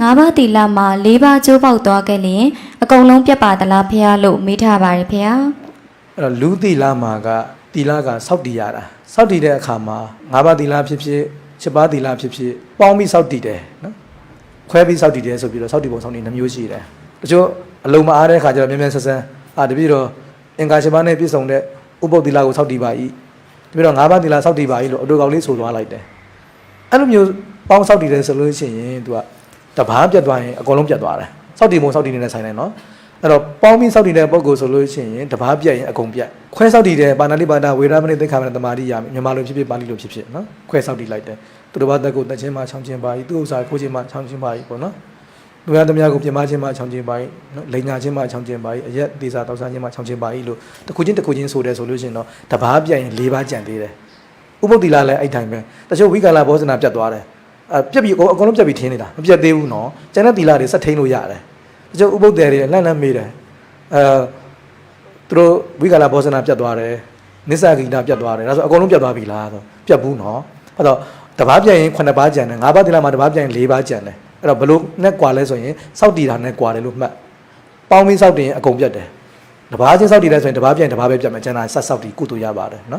ငါးပါးတီလာမှာ၄ပါးကျိုးပေါက်သွားခဲ့လျင်အကုန်လုံးပြတ်ပါသလားဖေဟာလို့မေးထားပါတယ်ဖေဟာအဲ့တော့လူတီလာမှာကတီလာကစောက်တီရတာစောက်တီတဲ့အခါမှာ၅ပါးတီလာဖြစ်ဖြစ်7ပါးတီလာဖြစ်ဖြစ်ပေါင်းပြီးစောက်တီတယ်နော်ခွဲပြီးစောက်တီတယ်ဆိုပြီးတော့စောက်တီပုံစောက်တီနှမျိုးရှိတယ်တချို့အလုံးမအားတဲ့အခါကျတော့မြဲမြဲဆက်ဆန်းအာတပြည့်တော့အင်္ဂါ7ပါးနဲ့ပြည့်စုံတဲ့ဥပုပ်တီလာကိုစောက်တီပါ၏တပြည့်တော့၅ပါးတီလာစောက်တီပါ၏လို့အတူကောင်လေးဆိုသွားလိုက်တယ်အဲ့လိုမျိုးပေါင်းစောက်တီတယ်ဆိုလို့ရှိရင် तू က တပားပြတ်သွားရင်အကုန်လုံးပြတ်သွားတယ်စောက်တီပုံစောက်တီနေတဲ့ဆိုင်နေနော်အဲ့တော့ပေါင်းပြီးစောက်တည်တဲ့ပုံကိုဆိုလို့ရှိရင်တပားပြတ်ရင်အကုန်ပြတ်ခွဲစောက်တည်တဲ့ပါဏာတိပါဒဝေရမဏိသိက္ခာမဏတမာတိရမယ်မြန်မာလိုဖြစ်ဖြစ်ပါဠိလိုဖြစ်ဖြစ်နော်ခွဲစောက်တည်လိုက်တယ်သူတစ်ပါးတက်ကိုတက်ချင်းမှချောင်းချင်းပါ၏သူ့ဥစ္စာခိုးချင်းမှချောင်းချင်းပါ၏ပေါ့နော်လူရသမျှကိုပြင်မချင်းမှချောင်းချင်းပါ၏နော်လိန်ညာချင်းမှချောင်းချင်းပါ၏အရက်ဒေစာတောက်စားချင်းမှချောင်းချင်းပါ၏လို့တစ်ခုချင်းတစ်ခုချင်းဆိုတယ်ဆိုလို့ရှိရင်တော့တပားပြတ်ရင်၄ပါးကြံသေးတယ်ဥပုပ်တိလာလည်းအဲ့တိုင်းပဲတချို့ဝိကာလဘောဇနာပြတ်သွားတယ်အ ပြက်ပြီးအကုန်လုံးပြက်ပြီးထင်းနေတာမပြတ်သေးဘူးနော်ကျန်တဲ့တိလာတွေဆက်ထိန်လို့ရတယ်တချို့ဥပုပ်တယ်တွေလှမ်းလှမ်းမေးတယ်အဲသူတို့ဝိကာလဘောဇနာပြတ်သွားတယ်နစ္စဂိနာပြတ်သွားတယ်ဒါဆိုအကုန်လုံးပြတ်သွားပြီလားဆိုပြတ်ဘူးနော်အဲ့တော့တပားပြတ်ရင်9ပါးကျန်တယ်9ပါးတိလာမှာတပားပြတ်ရင်4ပါးကျန်တယ်အဲ့တော့ဘလို့နဲ့ကွာလဲဆိုရင်စောက်တီတာနဲ့ကွာတယ်လို့မှတ်ပေါင်းပြီးစောက်တင်ရင်အကုန်ပြတ်တယ်တပားချင်းစောက်တီလဲဆိုရင်တပားပြတ်ရင်တပားပဲပြတ်မယ်ကျန်တာဆက်စောက်တီကုတူရပါတယ်နော်